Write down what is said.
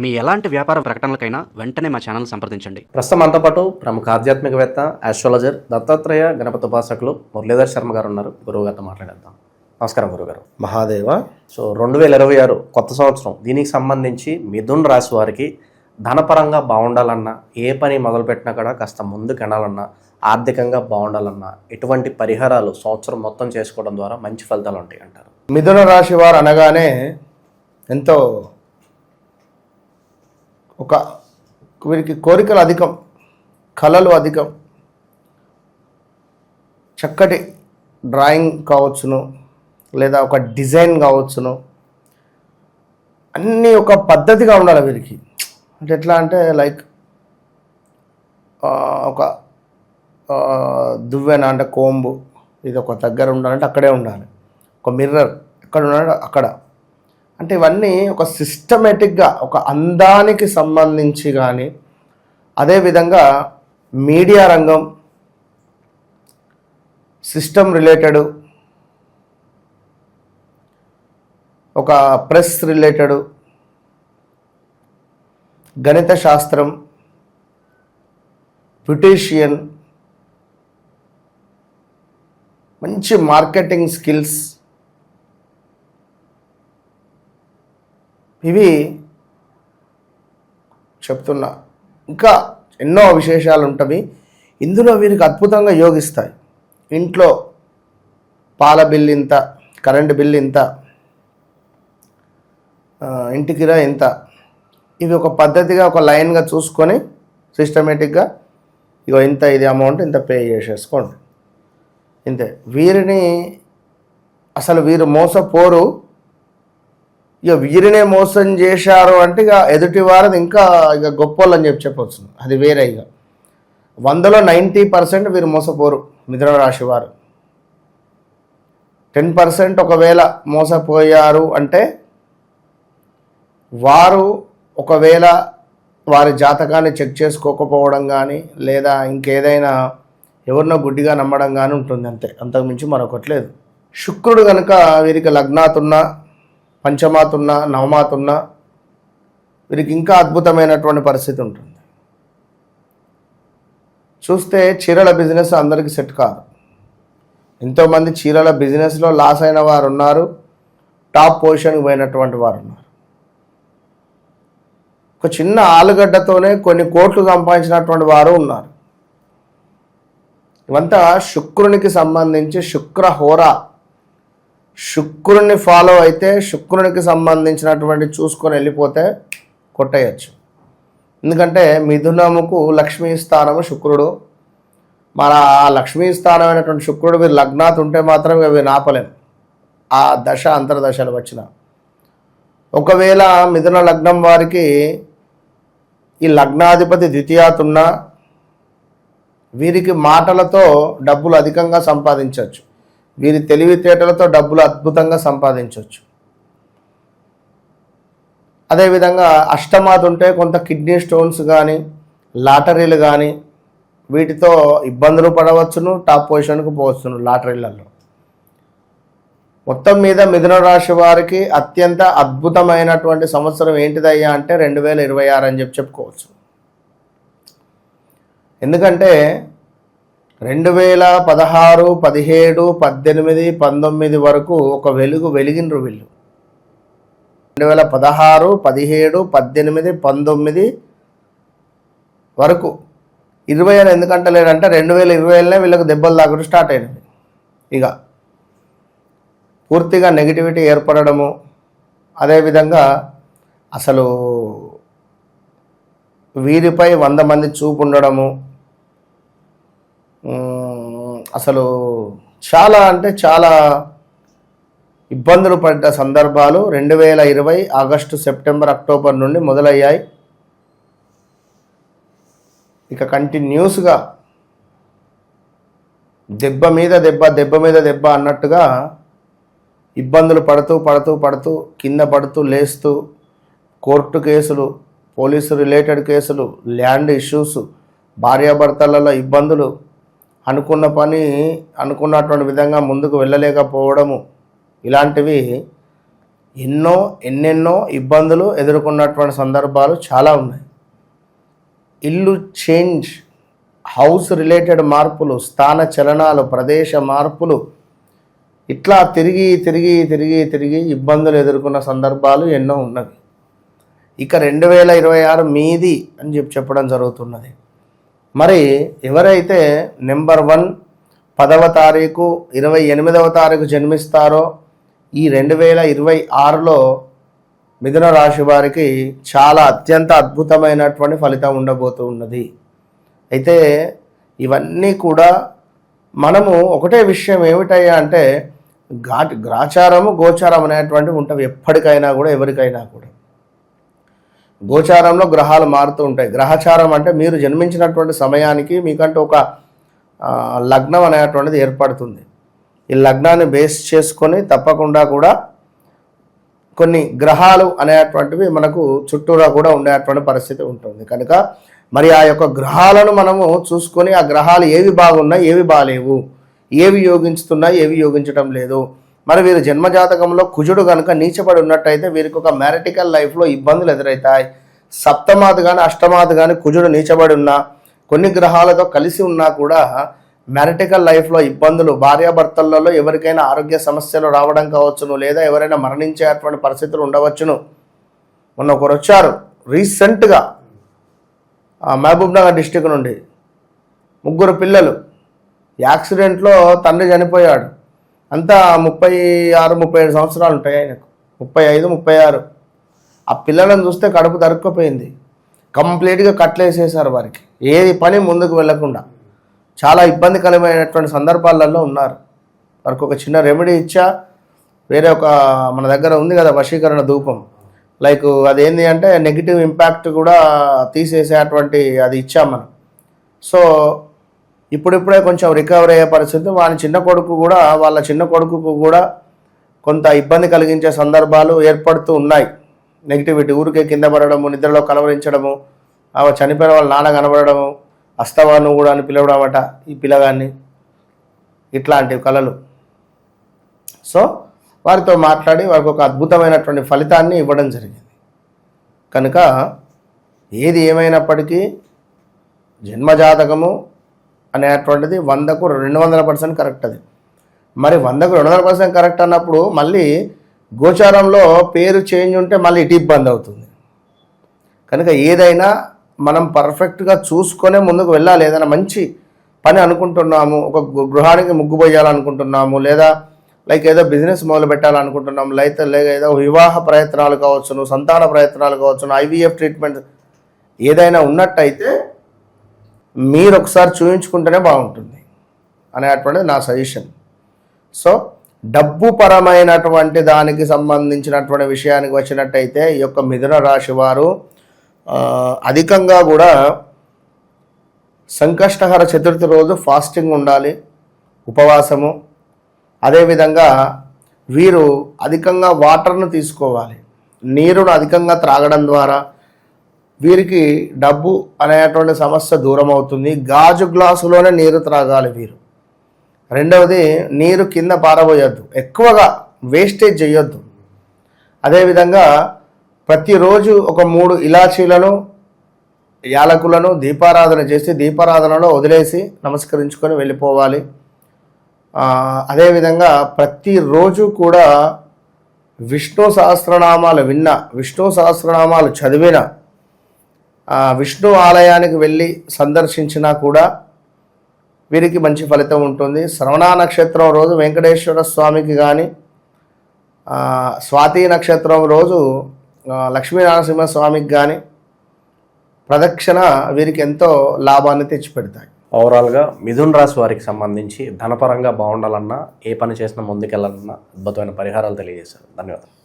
మీ ఎలాంటి వ్యాపార ప్రకటనలకైనా వెంటనే మా ఛానల్ సంప్రదించండి. ప్రస్తుతం మనతో పాటు ప్రముఖ ఆధ్యాత్మికవేత్త ఆస్ట్రాలజర్ దత్తాత్రేయ గణపతి ఉపాసకులు మురళీధర్ శర్మ గారు ఉన్నారు. గురువు గారితో మాట్లాడేద్దాం. నమస్కారం గురుగారు మహాదేవ. సో రెండు వేల ఇరవై ఆరు కొత్త సంవత్సరం దీనికి సంబంధించి మిథున్ రాశి వారికి ధనపరంగా బాగుండాలన్నా ఏ పని మొదలుపెట్టినా కూడా కాస్త ముందుకు వెళ్ళాలన్నా ఆర్థికంగా బాగుండాలన్నా ఎటువంటి పరిహారాలు సంవత్సరం మొత్తం చేసుకోవడం ద్వారా మంచి ఫలితాలు ఉంటాయి అంటారు మిథున రాశి వారు అనగానే ఎంతో ఒక వీరికి కోరికలు అధికం కళలు అధికం చక్కటి డ్రాయింగ్ కావచ్చును లేదా ఒక డిజైన్ కావచ్చును అన్నీ ఒక పద్ధతిగా ఉండాలి వీరికి. అంటే ఎట్లా అంటే లైక్ ఒక దువ్వెన అంటే కోంబు ఇది ఒక దగ్గర ఉండాలంటే అక్కడే ఉండాలి. ఒక మిర్రర్ ఎక్కడ ఉండాలంటే అక్కడ. అంటే ఇవన్నీ ఒక సిస్టమేటిక్గా ఒక అందానికి సంబంధించి కానీ అదేవిధంగా మీడియా రంగం సిస్టమ్ రిలేటెడ్ ఒక ప్రెస్ రిలేటెడ్ గణిత శాస్త్రం బ్యూటీషియన్ మంచి మార్కెటింగ్ స్కిల్స్ ఇవి చెప్తున్నా. ఇంకా ఎన్నో విశేషాలు ఉంటవి ఇందులో వీరికి అద్భుతంగా యోగిస్తాయి. ఇంట్లో పాల బిల్ ఇంత కరెంటు బిల్ ఇంత ఇంటికిరా ఇంత. ఇవి ఒక పద్ధతిగా ఒక లైన్గా చూసుకొని సిస్టమేటిక్గా ఇగో ఇంత ఇది అమౌంట్ ఇంత పే చేసేసుకోండి. ఇంతే. వీరిని అసలు వీరు మోసపోరు. ఇక వీరినే మోసం చేశారు అంటే ఇక ఎదుటి వారిది ఇంకా ఇక గొప్పోళ్ళు అని చెప్పి చెప్పవచ్చు అది వేరే ఇక. వందలో నైంటీ పర్సెంట్ వీరు మోసపోరు మిథున రాశి వారు. టెన్ పర్సెంట్ ఒకవేళ మోసపోయారు అంటే వారు ఒకవేళ వారి జాతకాన్ని చెక్ చేసుకోకపోవడం కానీ లేదా ఇంకేదైనా ఎవరినో గుడ్డిగా నమ్మడం కానీ ఉంటుంది అంతే. అంతకుమించి మరొకటి లేదు. శుక్రుడు కనుక వీరికి లగ్నాతున్నా పంచమాతున్నా నవమాతున్నా వీరికి ఇంకా అద్భుతమైనటువంటి పరిస్థితి ఉంటుంది. చూస్తే చీరల బిజినెస్ అందరికీ సెట్ కాదు. ఎంతోమంది చీరల బిజినెస్లో లాస్ అయిన వారు ఉన్నారు టాప్ పొజిషన్కి పోయినటువంటి వారు ఉన్నారు ఒక చిన్న ఆలుగడ్డతోనే కొన్ని కోట్లు సంపాదించినటువంటి వారు ఉన్నారు. ఇవంతా శుక్రునికి సంబంధించి శుక్ర హోరా. శుక్రుడిని ఫాలో అయితే శుక్రునికి సంబంధించినటువంటి చూసుకొని వెళ్ళిపోతే కొట్టేయచ్చు. ఎందుకంటే మిథునముకు లక్ష్మీ స్థానము శుక్రుడు. మన ఆ లక్ష్మీ స్థానమైనటువంటి శుక్రుడు మీరు లగ్నాత్ ఉంటే మాత్రం అవి నాపలేం. ఆ దశ అంతర్దశలు వచ్చిన. ఒకవేళ మిథున లగ్నం వారికి ఈ లగ్నాధిపతి ద్వితీయాతున్నా వీరికి మాటలతో డబ్బులు అధికంగా సంపాదించవచ్చు. వీరి తెలివితేటలతో డబ్బులు అద్భుతంగా సంపాదించవచ్చు. అదేవిధంగా అష్టమాది ఉంటే కొంత కిడ్నీ స్టోన్స్ కానీ లాటరీలు కానీ వీటితో ఇబ్బందులు పడవచ్చును టాప్ పొజిషన్కు పోవచ్చును లాటరీలలో. మొత్తం మీద మిథున రాశి వారికి అత్యంత అద్భుతమైనటువంటి సంవత్సరం ఏంటిదయ్యా అంటే రెండు వేల ఇరవై ఆరు అని చెప్పి చెప్పుకోవచ్చు. ఎందుకంటే రెండు వేల పదహారు పదిహేడు పద్దెనిమిది పంతొమ్మిది వరకు ఒక వెలుగు వెలిగినరు వీళ్ళు. రెండు వేల పదహారు పదిహేడు పద్దెనిమిది పంతొమ్మిది వరకు. ఇరవై ఏళ్ళు ఎందుకంటే లేదంటే రెండు వేల ఇరవై ఏళ్ళనే వీళ్ళకి దెబ్బలు తాగడం స్టార్ట్ అయినవి ఇక పూర్తిగా నెగిటివిటీ ఏర్పడము అదేవిధంగా అసలు వీరిపై వంద మంది చూపు ఉండడము అసలు చాలా అంటే చాలా ఇబ్బందులు పడ్డ సందర్భాలు రెండు వేల ఇరవై ఆగస్టు సెప్టెంబర్ అక్టోబర్ నుండి మొదలయ్యాయి. ఇక కంటిన్యూస్గా దెబ్బ మీద దెబ్బ దెబ్బ మీద దెబ్బ అన్నట్టుగా ఇబ్బందులు పడుతూ పడుతూ పడుతూ కింద పడుతూ లేస్తూ కోర్టు కేసులు పోలీసు రిలేటెడ్ కేసులు ల్యాండ్ ఇష్యూస్ భార్యాభర్తలలో ఇబ్బందులు అనుకున్న పని అనుకున్నటువంటి విధంగా ముందుకు వెళ్ళలేకపోవడము. ఇలాంటివి ఎన్నో ఎన్నెన్నో ఇబ్బందులు ఎదుర్కొన్నటువంటి సందర్భాలు చాలా ఉన్నాయి. ఇల్లు చేంజ్ హౌస్ రిలేటెడ్ మార్పులు స్థాన చలనాలు ప్రదేశ మార్పులు ఇట్లా తిరిగి తిరిగి తిరిగి తిరిగి ఇబ్బందులు ఎదుర్కొన్న సందర్భాలు ఎన్నో ఉన్నవి. ఇక రెండు వేల ఇరవై ఆరు మీది అని చెప్పి చెప్పడం జరుగుతున్నది. మరి ఎవరైతే నెంబర్ వన్ పదవ తారీఖు ఇరవై ఎనిమిదవ తారీఖు జన్మిస్తారో ఈ రెండు వేల ఇరవై ఆరులో మిథున రాశి వారికి చాలా అత్యంత అద్భుతమైనటువంటి ఫలితం ఉండబోతూ ఉన్నది. అయితే ఇవన్నీ కూడా మనము ఒకటే విషయం ఏమిటయ్యా అంటే ఘాట్ గ్రాచారము గోచారం అనేటువంటివి ఉంటాయి ఎప్పటికైనా కూడా ఎవరికైనా కూడా. గోచారంలో గ్రహాలు మారుతూ ఉంటాయి. గ్రహచారం అంటే మీరు జన్మించినటువంటి సమయానికి మీకంటూ ఒక లగ్నం అనేటువంటిది ఏర్పడుతుంది. ఈ లగ్నాన్ని బేస్ చేసుకొని తప్పకుండా కూడా కొన్ని గ్రహాలు అనేటువంటివి మనకు చుట్టూరా కూడా ఉండేటువంటి పరిస్థితి ఉంటుంది. కనుక మరి ఆ యొక్క గ్రహాలను మనము చూసుకొని ఆ గ్రహాలు ఏవి బాగున్నాయి ఏవి బాగాలేవు ఏవి యోగించుతున్నాయి ఏవి యోగించడం లేదు మరి వీరు జన్మజాతకంలో కుజుడు కనుక నీచబడి ఉన్నట్టయితే వీరికి ఒక మ్యారటికల్ లైఫ్లో ఇబ్బందులు ఎదురవుతాయి సప్తమాది కానీ అష్టమాది కానీ కుజుడు నీచబడి ఉన్నా కొన్ని గ్రహాలతో కలిసి ఉన్నా కూడా మ్యారిటికల్ లైఫ్లో ఇబ్బందులు భార్యాభర్తలలో ఎవరికైనా ఆరోగ్య సమస్యలు రావడం కావచ్చును లేదా ఎవరైనా మరణించేటువంటి పరిస్థితులు ఉండవచ్చును. మొన్న ఒకరు వచ్చారు. రీసెంట్గా మహబూబ్నగర్ డిస్టిక్ నుండి ముగ్గురు పిల్లలు యాక్సిడెంట్లో తండ్రి చనిపోయాడు. అంతా ముప్పై ఆరు ముప్పై ఏడు సంవత్సరాలు ఉంటాయి ఆయనకు. ముప్పై ఐదు ముప్పై ఆరు. ఆ పిల్లలను చూస్తే కడుపు దరుక్కుపోయింది కంప్లీట్గా కట్లేసేసారు వారికి. ఏది పని ముందుకు వెళ్ళకుండా చాలా ఇబ్బందికరమైనటువంటి సందర్భాలలో ఉన్నారు. వారికి ఒక చిన్న రెమెడీ ఇచ్చా. వేరే ఒక మన దగ్గర ఉంది కదా వశీకరణ ధూపం. లైక్ అదేంటి అంటే నెగిటివ్ ఇంపాక్ట్ కూడా తీసేసేటువంటి అది ఇచ్చాం మనం. సో ఇప్పుడిప్పుడే కొంచెం రికవర్ అయ్యే పరిస్థితి. వాళ్ళ చిన్న కొడుకు కూడా వాళ్ళ చిన్న కొడుకుకు కూడా కొంత ఇబ్బంది కలిగించే సందర్భాలు ఏర్పడుతూ ఉన్నాయి. నెగిటివిటీ ఊరికే కింద పడడము నిద్రలో కలవరించడము ఆమె చనిపోయిన వాళ్ళ నాన్న కనబడము అస్తవాను కూడా అని పిలవడం అట ఈ పిల్లగాన్ని. ఇట్లాంటి కళలు సో వారితో మాట్లాడి వారికి ఒక అద్భుతమైనటువంటి ఫలితాన్ని ఇవ్వడం జరిగింది. కనుక ఏది ఏమైనప్పటికీ జన్మజాతకము అనేటువంటిది వందకు రెండు వందల పర్సెంట్ కరెక్ట్ అది. మరి వందకు రెండు వందల పర్సెంట్ కరెక్ట్ అన్నప్పుడు మళ్ళీ గోచారంలో పేరు చేంజ్ ఉంటే మళ్ళీ ఇటు ఇబ్బంది అవుతుంది. కనుక ఏదైనా మనం పర్ఫెక్ట్గా చూసుకొనే ముందుకు వెళ్ళాలి. ఏదైనా మంచి పని అనుకుంటున్నాము ఒక గృహానికి ముగ్గు పోయాలనుకుంటున్నాము లేదా లైక్ ఏదో బిజినెస్ మొదలు పెట్టాలనుకుంటున్నాము లేదా లేదా ఏదో వివాహ ప్రయత్నాలు కావచ్చును సంతాన ప్రయత్నాలు కావచ్చును ఐవీఎఫ్ ట్రీట్మెంట్ ఏదైనా ఉన్నట్టయితే మీరు ఒకసారి చూపించుకుంటేనే బాగుంటుంది అనేటువంటిది నా సజెషన్. సో డబ్బు పరమైనటువంటి దానికి సంబంధించినటువంటి విషయానికి వచ్చినట్టయితే ఈ యొక్క మిథున రాశి వారు అధికంగా కూడా సంకష్టహర చతుర్థి రోజు ఫాస్టింగ్ ఉండాలి ఉపవాసము. అదేవిధంగా వీరు అధికంగా వాటర్ను తీసుకోవాలి నీరును అధికంగా త్రాగడం ద్వారా వీరికి డబ్బు అనేటువంటి సమస్య దూరం అవుతుంది గాజు గ్లాసులోనే నీరు త్రాగాలి వీరు. రెండవది నీరు కింద పారబోయొద్దు. ఎక్కువగా వేస్టేజ్ చేయొద్దు. అదేవిధంగా ప్రతిరోజు ఒక మూడు ఇలాచీలను యాలకులను దీపారాధన చేసి దీపారాధనలో వదిలేసి నమస్కరించుకొని వెళ్ళిపోవాలి. అదేవిధంగా ప్రతిరోజు కూడా విష్ణు సహస్రనామాలు విన్న విష్ణు సహస్రనామాలు చదివిన విష్ణు ఆలయానికి వెళ్ళి సందర్శించినా కూడా వీరికి మంచి ఫలితం ఉంటుంది. శ్రవణ నక్షత్రం రోజు వెంకటేశ్వర స్వామికి కానీ స్వాతి నక్షత్రం రోజు లక్ష్మీనరసింహ స్వామికి కానీ ప్రదక్షిణ వీరికి ఎంతో లాభాన్ని తెచ్చిపెడతాయి. ఓవరాల్గా మిథున్ రాశి వారికి సంబంధించి ధనపరంగా బాగుండాలన్నా ఏ పని చేసినా ముందుకెళ్ళాలన్నా అద్భుతమైన పరిహారాలు తెలియజేశారు. ధన్యవాదాలు.